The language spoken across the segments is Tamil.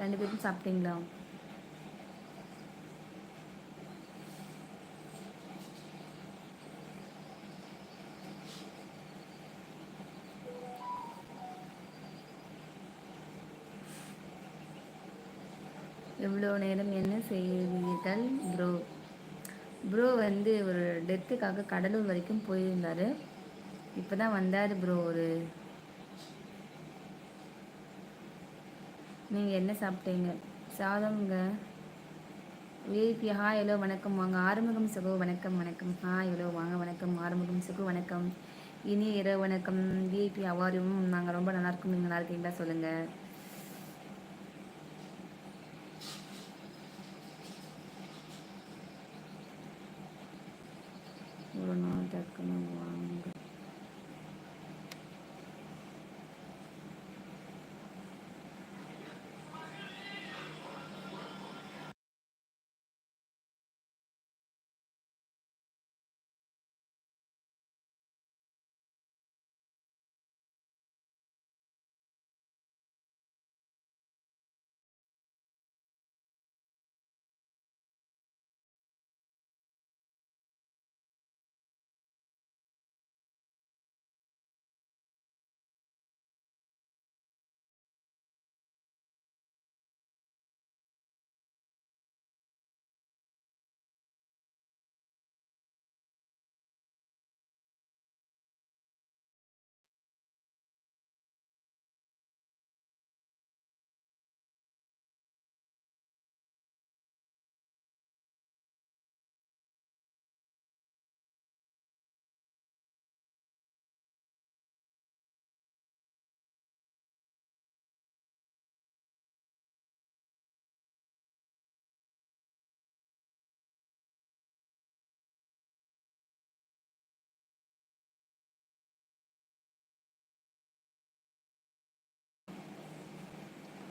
ரெண்டு பேரும் சாப்பிட்டீங்களா? எவ்வளோ நேரம் என்ன செய்வீர்கள் ப்ரோ ப்ரோ வந்து ஒரு டெத்துக்காக கடலூர் வரைக்கும் போயிருந்தார். இப்போ தான் வந்தார் ப்ரோ ஒரு நீங்கள் என்ன சாப்பிட்டீங்க? சாதம்ங்க. விஐபி ஹாய் ஹலோ வணக்கம். வாங்க ஆறுமுகம் சுகு வணக்கம் வணக்கம். ஹாய் எலோ வாங்க வணக்கம். ஆறுமுகம் சுகு வணக்கம். இனி இரவு வணக்கம். விஐபி அவாரியும் நாங்கள் ரொம்ப நல்லா இருக்கோம். நீங்கள் நல்லா இருக்கீங்களா? சொல்லுங்கள் ஒரு நாள் டக்குன்னு வாங்க.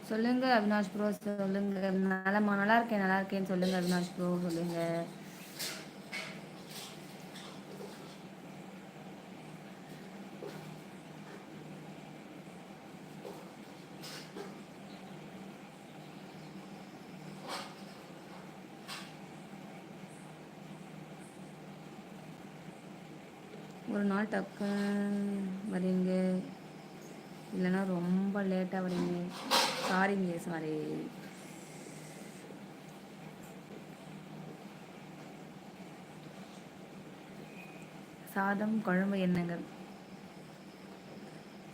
சொல்லுங்க அவினாஷ் ப்ரோ சொல்லுங்க. நலமா நல்லா இருக்கேன் நல்லா இருக்கேன்னு சொல்லுங்க அவினாஷ் ப்ரோ சொல்லுங்க. ஒரு நாள் டக்கு வரீங்க. இல்லைன்னா ரொம்ப லேட்டாக வரீங்க. சாரிங்க சாரி சாதம் குழம்பு என்னங்க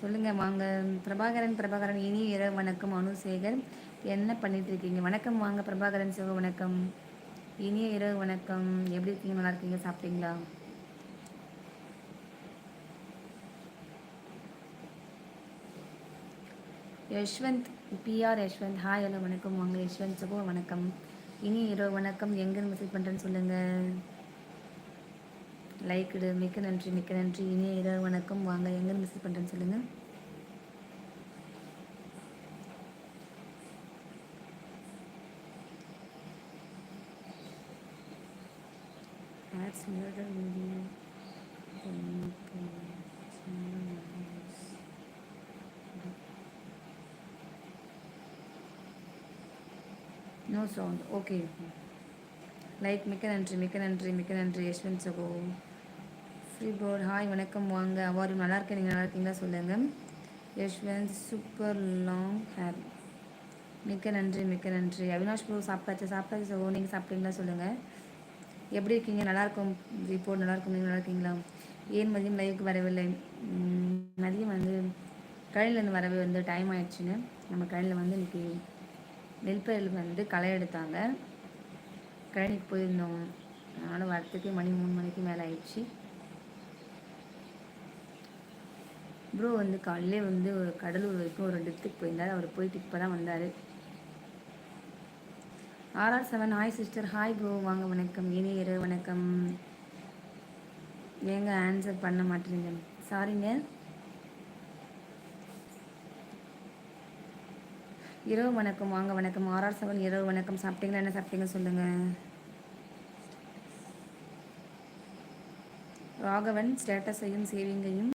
சொல்லுங்க வாங்க. பிரபாகரன் பிரபாகரன் இனி இரவு வணக்கம் அனுசேகர் என்ன பண்ணிட்டு இருக்கீங்க வணக்கம் வாங்க பிரபாகரன் சிவ வணக்கம். இனிய இரவு வணக்கம். எப்படி இருக்கீங்க? நல்லா இருக்கீங்க? சாப்பிட்டீங்களா? Yashwanth P R Yashwanth. Hi hello வணக்கம். வாங்க யஷ்வந்த் சுபோ வணக்கம். இனி இரவு வணக்கம். எங்கேருந்து மெசேஜ் பண்ணுறேன்னு சொல்லுங்கள் லைக் இடு. மிக்க நன்றி மிக்க நன்றி. இனி இரவு வணக்கம். வாங்க எங்கேருந்து மெசேஜ் பண்ணுறேன்னு சொல்லுங்கள் Ads murder no sound okay like மிக்க நன்றி மிக்க நன்றி மிக்க நன்றி யஷ்வந்த் சகோ. ஃப்ரீ போர்ட் ஹாய் வணக்கம் வாங்க. அவார்டு நல்லா இருக்கேன். நீங்கள் நல்லா இருக்கீங்களா? சொல்லுங்கள் யஷ்வந்த் சூப்பர் லாங் ஹேர் மிக்க நன்றி மிக்க நன்றி. அவினாஷ் ப்ரோ சாப்பிட்டாச்சு. சாப்பிட்டாச்சு சகோ. நீங்கள் சாப்பிட்டீங்களா? சொல்லுங்கள் எப்படி இருக்கீங்க? நல்லாயிருக்கும் ரிப்போர்ட் நல்லா இருக்கும். நீங்கள் நல்லா இருக்கீங்களா? ஏன் மதியம் லைவுக்கு வரவில்லை? மதியம் வந்து கழனிலேருந்து வரவே வந்து டைம் ஆயிடுச்சுன்னு. நம்ம கழனியில் வந்து இன்றைக்கி நெல்பயிரில் வந்து களை எடுத்தாங்க. கழனிக்கு போயிருந்தோம். அதனால் வரத்துக்கு மணி மூணு மணிக்கு மேலே ஆயிடுச்சு. ப்ரோ வந்து காலையிலே வந்து ஒரு கடலூர் வரைக்கும் ஒரு டெத்துக்கு போயிருந்தார். அவர் போயிட்டு இப்போ தான் வந்தார் R R seven hi sister hi bro வாங்க வணக்கம். இனியர் வணக்கம். ஏங்க ஆன்சர் பண்ண மாட்டேறீங்க. சாரிங்க இரவு வணக்கம் வாங்க வணக்கம். ஆர்ஆர் செவன் இரவு வணக்கம். சாப்பிட்டீங்களா? என்ன சாப்பிட்டீங்க? சொல்லுங்கள் ராகவன் ஸ்டேட்டஸையும் சேவிங்கையும்